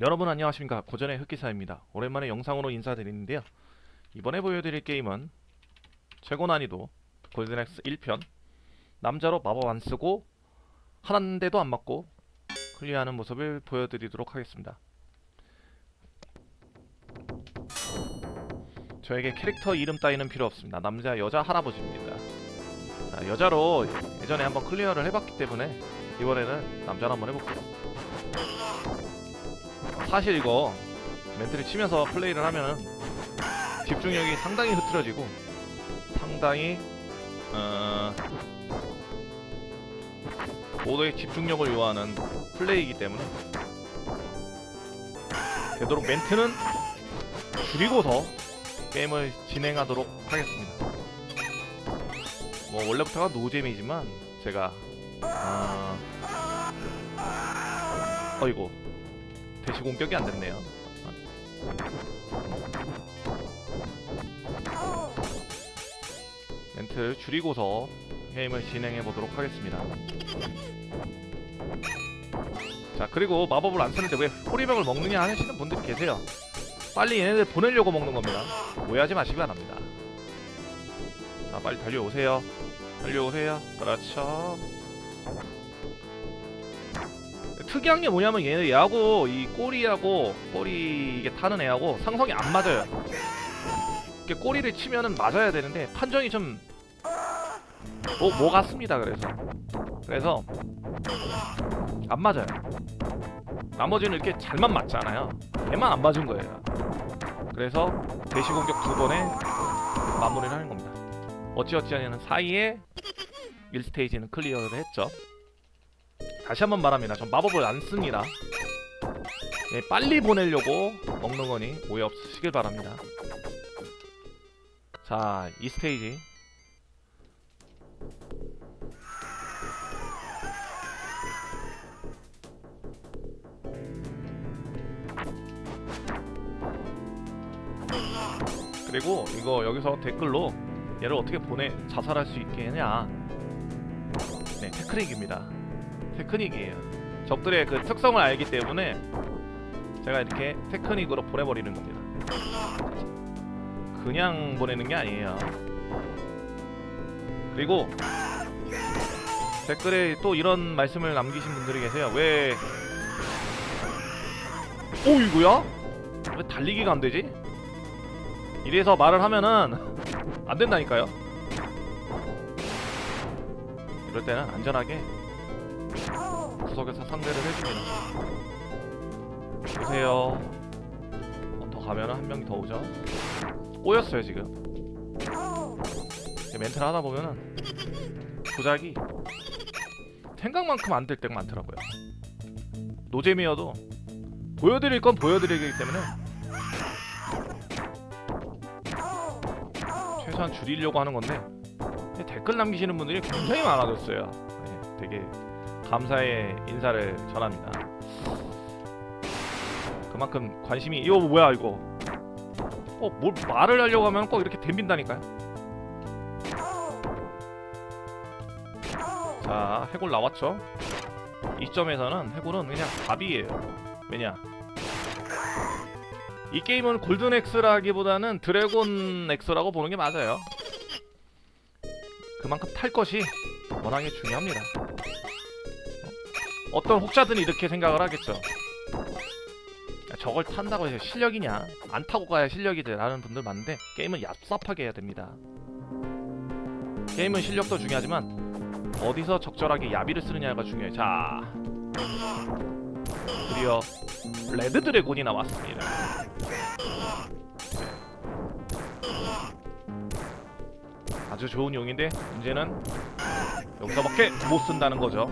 여러분 안녕하십니까? 고전의 흑기사입니다. 오랜만에 영상으로 인사드리는데요. 이번에 보여드릴 게임은 최고 난이도 골든엑스 1편. 남자로 마법 안 쓰고 한 대도 안 맞고 클리어하는 모습을 보여드리도록 하겠습니다. 저에게 캐릭터 이름 따위는 필요 없습니다. 남자 여자 할아버지입니다. 자, 여자로 예전에 한번 클리어를 해봤기 때문에 이번에는 남자로 한번 해볼게요 사실 이거 멘트를 치면서 플레이를 하면은 집중력이 상당히 흐트러지고 상당히 어 모두의 집중력을 요하는 플레이이기 때문에 되도록 멘트는 줄이고서 게임을 진행하도록 하겠습니다. 뭐 원래부터가 노잼이지만 제가 아 어이고 대시 공격이 안 됐네요. 멘트를 줄이고서 게임을 진행해 보도록 하겠습니다. 자 그리고 마법을 안 쓰는데 왜 호리병을 먹느냐 하시는 분들이 계세요. 빨리 얘네들 보내려고 먹는 겁니다. 오해하지 마시기 바랍니다. 자 빨리 달려오세요. 달려오세요. 그렇죠. 특이한 게 뭐냐면 얘네 얘하고 이 꼬리하고 꼬리 이게 타는 애하고 상성이 안 맞아요. 이렇게 꼬리를 치면은 맞아야 되는데 판정이 좀 뭐, 뭐 같습니다. 그래서 그래서 안 맞아요. 나머지는 이렇게 잘만 맞잖아요. 얘만 안 맞은 거예요. 그래서 대시 공격 두 번에 마무리를 하는 겁니다. 어찌어찌하냐는 사이에 1스테이지는 클리어를 했죠. 다시 한번 말합니다. 전 마법을 안 씁니다. 예, 빨리 보내려고 먹는 거니 오해 없으시길 바랍니다. 자, 이 스테이지. 그리고 이거 여기서 댓글로 얘를 어떻게 보내 자살할 수 있게 하냐. 네, 테크닉입니다. 테크닉이에요. 적들의 그 특성을 알기 때문에 제가 이렇게 테크닉으로 보내버리는 겁니다. 그냥 보내는 게 아니에요. 그리고 댓글에 또 이런 말씀을 남기신 분들이 계세요. 왜? 오이구야? 왜 달리기가 안 되지? 이래서 말을 하면은 안 된다니까요. 이럴 때는 안전하게 구석에서 상대를 해줍니다. 보세요. 어, 더 가면은 한 명이 더 오죠. 꼬였어요 지금. 멘트를 하다 보면은 조작이 생각만큼 안 될 때가 많더라고요. 노잼이어도 보여드릴 건 보여드리기 때문에 최소한 줄이려고 하는 건데 댓글 남기시는 분들이 굉장히 많아졌어요. 네, 되게 감사의 인사를 전합니다. 그만큼 관심이 이거 뭐야 이거? 어, 뭘 말을 하려고 하면 꼭 이렇게 덤빈다니까요. 자, 해골 나왔죠? 이 점에서는 해골은 그냥 답이에요. 왜냐? 이 게임은 골든 엑스라기보다는 드래곤 엑스라고 보는 게 맞아요. 그만큼 탈 것이 워낙에 중요합니다. 어떤 혹자들은 이렇게 생각을 하겠죠. 야, 저걸 탄다고 해서 실력이냐? 안 타고 가야 실력이지 라는 분들 많은데 게임은 얍삽하게 해야 됩니다. 게임은 실력도 중요하지만 어디서 적절하게 야비를 쓰느냐가 중요해요. 자, 드디어 레드 드래곤이 나왔습니다. 아주 좋은 용인데 문제는 여기서밖에 못 쓴다는 거죠.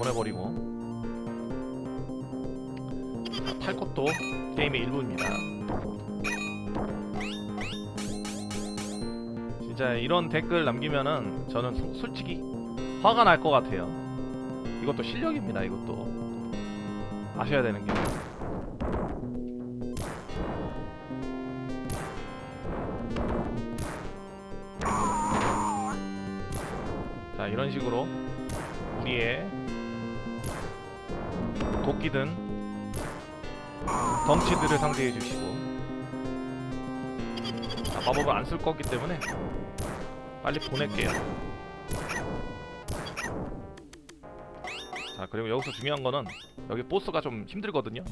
보내버리고 자, 탈 것도 게임의 일부입니다. 진짜 이런 댓글 남기면은 저는 소- 솔직히 화가 날 것 같아요. 이것도 실력입니다. 이것도 아셔야 되는 게. 자 이런 식으로 우리의 도끼든 덩치들을 상대해 주시고 자, 마법을 안 쓸 거기 때문에 빨리 보낼게요. 자 그리고 여기서 중요한 거는 여기 보스가 좀 힘들거든요.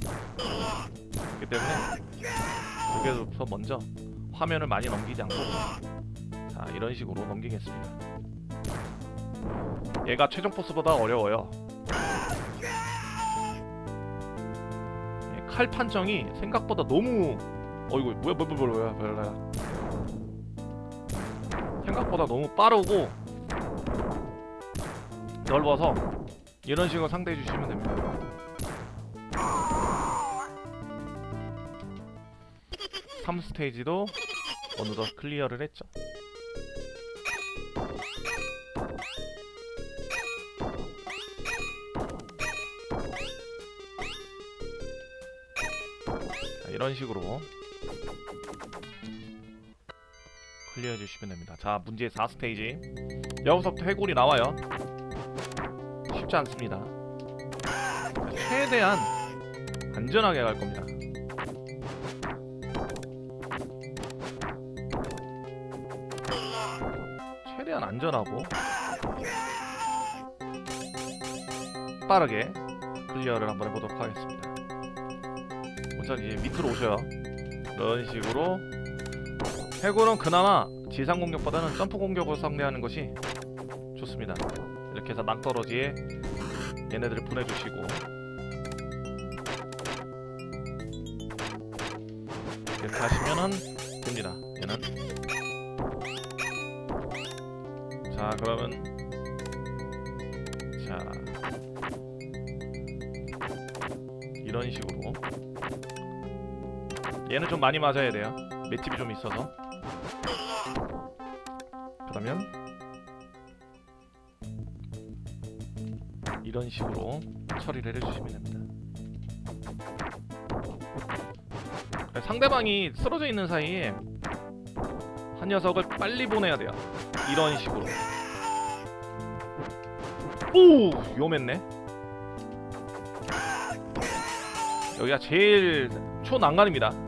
그렇기 때문에 여기서 먼저 화면을 많이 넘기지 않고 자 이런 식으로 넘기겠습니다. 얘가 최종 보스보다 어려워요. 예, 칼 판정이 생각보다 너무 어이구 뭐야 뭐야 뭐야 뭐야 뭐야 생각보다 너무 빠르고 넓어서 이런 식으로 상대해 주시면 됩니다. 삼 스테이지도 어느덧 클리어를 했죠. 이런 식으로 클리어해 주시면 됩니다. 자, 문제 4스테이지. 여기서부터 해골이 나와요. 쉽지 않습니다. 자, 최대한 안전하게 갈 겁니다. 최대한 안전하고 빠르게 클리어를 한번 해보도록 하겠습니다. 이제 밑으로 오셔요. 이런 식으로 해골은 그나마 지상 공격보다는 점프 공격으로 상대하는 것이 좋습니다. 이렇게 해서 낭떠러지에 얘네들을 보내주시고 이렇게 하시면은 됩니다. 얘는 자 그러면 자 이런 식으로 얘는 좀 많이 맞아야 돼요. 맷집이 좀 있어서 그러면 이런 식으로 처리를 해주시면 됩니다. 상대방이 쓰러져 있는 사이에 한 녀석을 빨리 보내야 돼요. 이런 식으로. 오 위험했네. 여기가 제일 초난간입니다.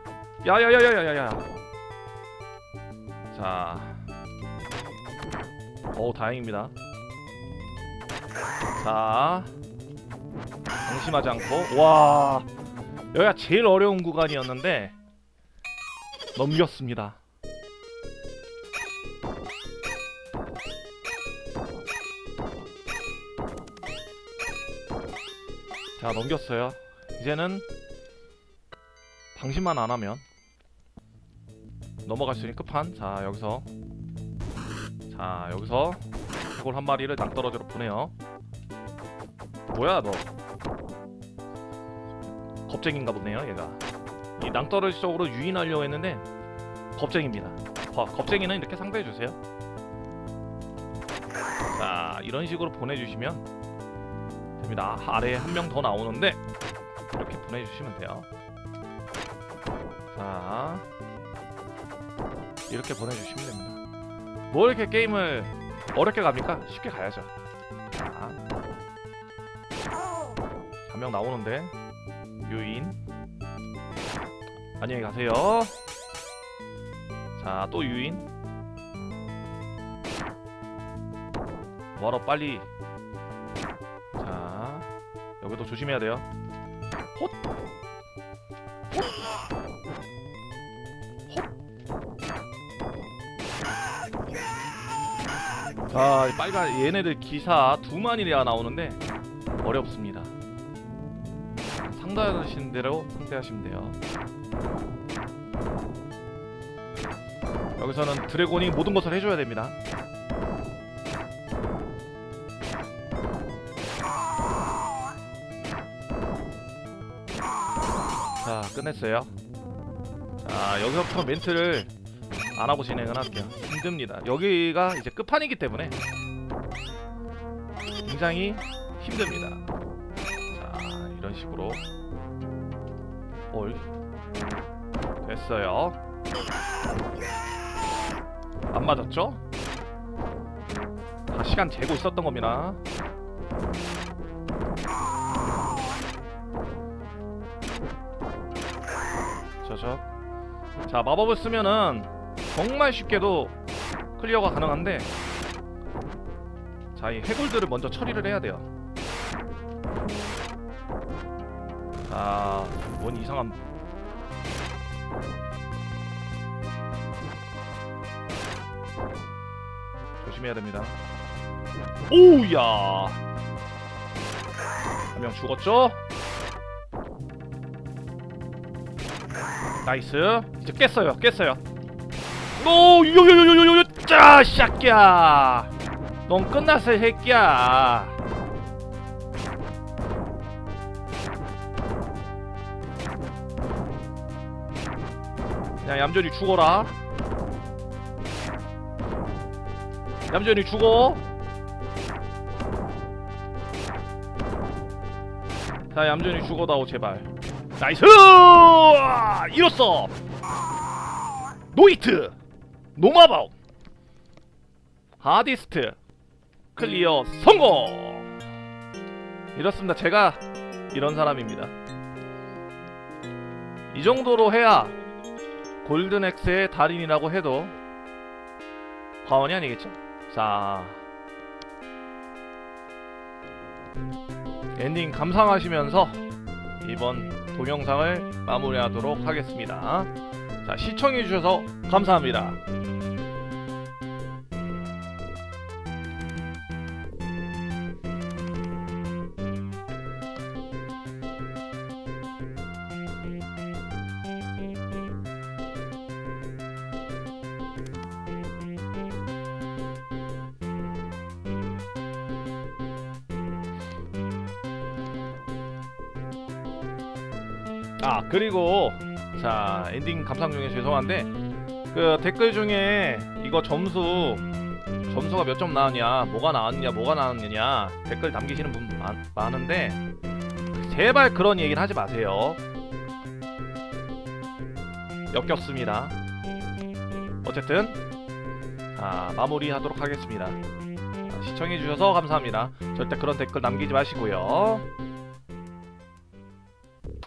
야야야야야야야. 자. 어 다행입니다. 자. 방심하지 않고 와. 여기가 제일 어려운 구간이었는데 넘겼습니다. 자 넘겼어요. 이제는 방심만 안 하면 넘어갈 수 있는 끝판. 자 여기서 자 여기서 해골 한 마리를 낭떠러지로 보내요. 뭐야 너? 겁쟁인가 보네요 얘가. 이 낭떠러지 쪽으로 유인하려고 했는데 겁쟁입니다. 거, 겁쟁이는 이렇게 상대해 주세요. 자 이런 식으로 보내주시면 됩니다. 아래에 한 명 더 나오는데 이렇게 보내주시면 돼요. 자 이렇게 보내주시면 됩니다. 뭐 이렇게 게임을 어렵게 갑니까? 쉽게 가야죠. 한 명 나오는데 유인 안녕히 가세요. 자 또 유인 뭐하러 빨리 자 여기도 조심해야 돼요. 헛 아, 자 빨간 얘네들 기사 두 마리나 나오는데 어렵습니다. 상대하시는 대로 상대하시면 돼요. 여기서는 드래곤이 모든 것을 해줘야 됩니다. 자 끝냈어요. 자 여기서부터 멘트를 안 하고 진행을 할게요. 힘듭니다. 여기가 이제 끝판이기 때문에 굉장히 힘듭니다. 자 이런 식으로 올 됐어요. 안 맞았죠? 다 시간 재고 있었던 겁니다. 저저. 자 마법을 쓰면은 정말 쉽게도 클리어가 가능한데 자 이 해골들을 먼저 처리를 해야 돼요. 자뭔 이상한 조심해야 됩니다. 오우야! 한 명 죽었죠? 나이스. 이제 깼어요 깼어요 오 요요요요요요 짜 샤끼야. 넌 끝났어 이 새끼야. 그냥 얌전히 죽어라. 얌전히 죽어. 자 얌전히 죽어다오 제발. 나이스! 이뤘어. 노이트 노마바움. 하디스트 클리어 성공! 이렇습니다. 제가 이런 사람입니다. 이 정도로 해야 골든엑스의 달인이라고 해도 과언이 아니겠죠? 자. 엔딩 감상하시면서 이번 동영상을 마무리하도록 하겠습니다. 자, 시청해주셔서 감사합니다. 아 그리고 자 엔딩 감상 중에 죄송한데 그 댓글 중에 이거 점수 점수가 몇 점 나왔냐 뭐가 나왔냐 뭐가 나왔느냐 댓글 남기시는 분 많, 많은데 제발 그런 얘기는 하지 마세요. 역겹습니다. 어쨌든 자 마무리하도록 하겠습니다. 자, 시청해주셔서 감사합니다. 절대 그런 댓글 남기지 마시고요